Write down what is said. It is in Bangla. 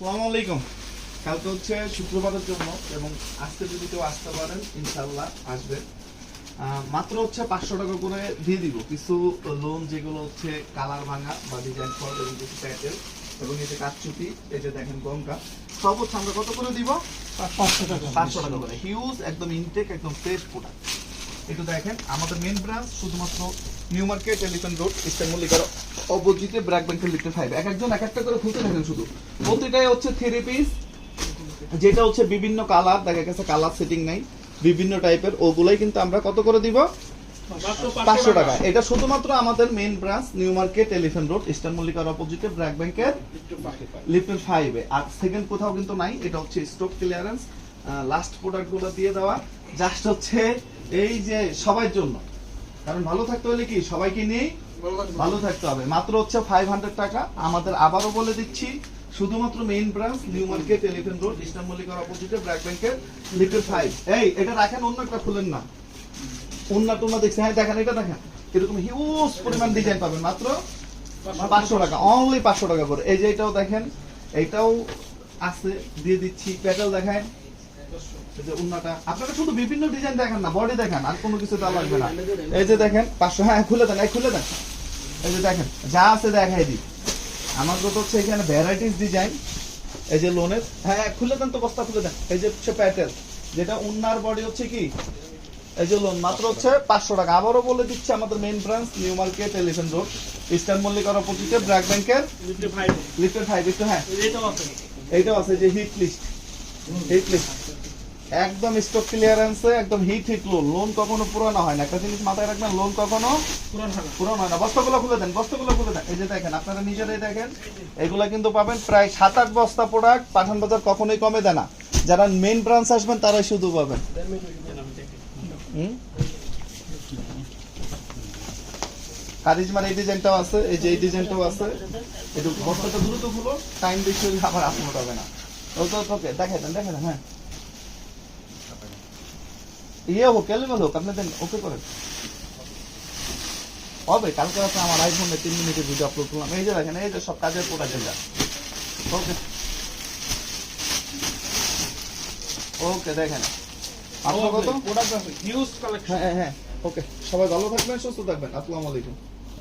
আসসালামু আলাইকুম। কালকে হচ্ছে শুক্রবারের জন্য এবং আজকে যদি কেউ আসতে পারেন ইনশাল্লাহ আসবেন মাত্র হচ্ছে পাঁচশো টাকা করে দিয়ে দিব। কিছু লোন যেগুলো হচ্ছে কালার ভাঙা বা ডিজাইন ফল এবং কিছু প্যাটেল এবং এই যে কাঠচুপি এই যে দেখেন গঙ্গা সব হচ্ছে আমরা কত করে দিব? পাঁচশো টাকা। পাঁচশো টাকা করে। হিউজ একদম ইনটেক একদম ফ্রেশ প্রোডাক্ট একটু দেখেন আমাদের মেন ব্রাঞ্চ শুধুমাত্র New Market Elephant Road Eastern মল্লিকার অপোজিটে ব্র্যাক ব্যাংকের লিফটে ফাইভ এক একজন এক একটা করে খুলতে থাকেন শুধু। প্রতিটাই হচ্ছে থ্রি পিস যেটা হচ্ছে বিভিন্ন কালার দেখা গেছে কালার সেটিং নাই, বিভিন্ন টাইপের ওগুলাই কিন্তু আমরা কত করে দিব? পাঁচশো টাকা। এটা শুধুমাত্র আমাদের main branch New Market Elephant Road Eastern মল্লিকার অপোজিটে ব্র্যাক ব্যাংকের লিফটের ফাইভে আর সেকেন্ড কোথাও কিন্তু নাই, এটা হচ্ছে স্টক ক্লিয়ারেন্স লাস্ট প্রোডাক্টগুলো দিয়ে দেওয়া। জাস্ট হচ্ছে এই যে সবার জন্য। কারণ ভালো থাকতে হলে কি, সবাইকে নিয়ে ভালো থাকতে হবে। মাত্র হচ্ছে ফাইভ হান্ড্রেড টাকা। আমাদের আবারও বলে দিচ্ছি, শুধুমাত্র main branch New Market Elephant Road Eastern মল্লিকার অপোজিটে ব্র্যাক ব্যাংকের লিফটের ফাইভ এই, এটা রাখেন, অন্য একটা খুলেন না। অন্য টুনা দেখছেন হ্যাঁ দেখেন, এটা দেখেন। এরকম হিউজ পরিমাণ ডিজাইন পাবেন, মাত্র পাঁচশো টাকা অনলি পাঁচশো টাকা করে। এই যে এটাও দেখেন, এটাও আছে, দিয়ে দিচ্ছি। প্যাটেল দেখেন যে উন্নাটা আপনারা শুধু বিভিন্ন ডিজাইন দেখেন না বডি দেখেন আর কোনো কিছু লাগবে না। এই যে দেখেন পাঁচশো হ্যাঁ খুলে দেন এই খুলে দেন। এই যে দেখেন যা আছে দেখাই দিই। আমার তো হচ্ছে এখানে ভ্যারাইটিস ডিজাইন এই যে লোনের হ্যাঁ খুলে দেন তো বস্তা খুলে দেন। এই যে হচ্ছে প্যাটেল যেটা উন্নার বডি হচ্ছে কি? এই যে লোন মাত্র হচ্ছে পাঁচশো টাকা। আবারও বলে দিচ্ছে আমাদের main branch New Market Elephant Road Eastern মল্লিকার অপোজিটে ব্র্যাক ব্যাংকের লিফটের ফাইভ হ্যাঁ। এইটাও আছে। যে হিট লিস্ট হিট লিস্ট একদম স্টক ক্লিয়ারেন্সে একদম হিট হিট লোন লোন কখনো পুরানো হয় না। একটা জিনিস মাথায় রাখবেন লোন কখনো পুরানো হয় না। বস্তাগুলো খুলে দেন বস্তাগুলো খুলে দেন। এই যে দেখেন আপনারা নিজেরাই দেখেন এগুলা কিন্তু পাবেন প্রায় সাত আট বস্তা প্রোডাক্ট পাঠান বাজার কখনোই কমে দেয় না। যারা মেন ব্রাঞ্চ আসবেন তারাই শুধু পাবেন। কারিজমার এই ডিজাইনটাও আছে এই যে এই ডিজাইনটাও আছে। একটু বস্তাটা দ্রুত খুলো টাইম বেশি আবার আপলোড হবে না। ওকে ওকে দেখে দেন হ্যাঁ। ইয়ে হোক হোক আপনি দেন ওকে করেন হবে কালকে রাতে আমার আইফোনে তিন মিনিটের ভিডিও আপলোড করলাম। এই যে দেখেন এই যে সব কাজের প্রোডাক্ট এটা ওকে ওকে দেখেন। আপনার কত? হ্যাঁ হ্যাঁ হ্যাঁ। ওকে সবাই ভালো থাকবেন সুস্থ থাকবেন। আসসালামু আলাইকুম।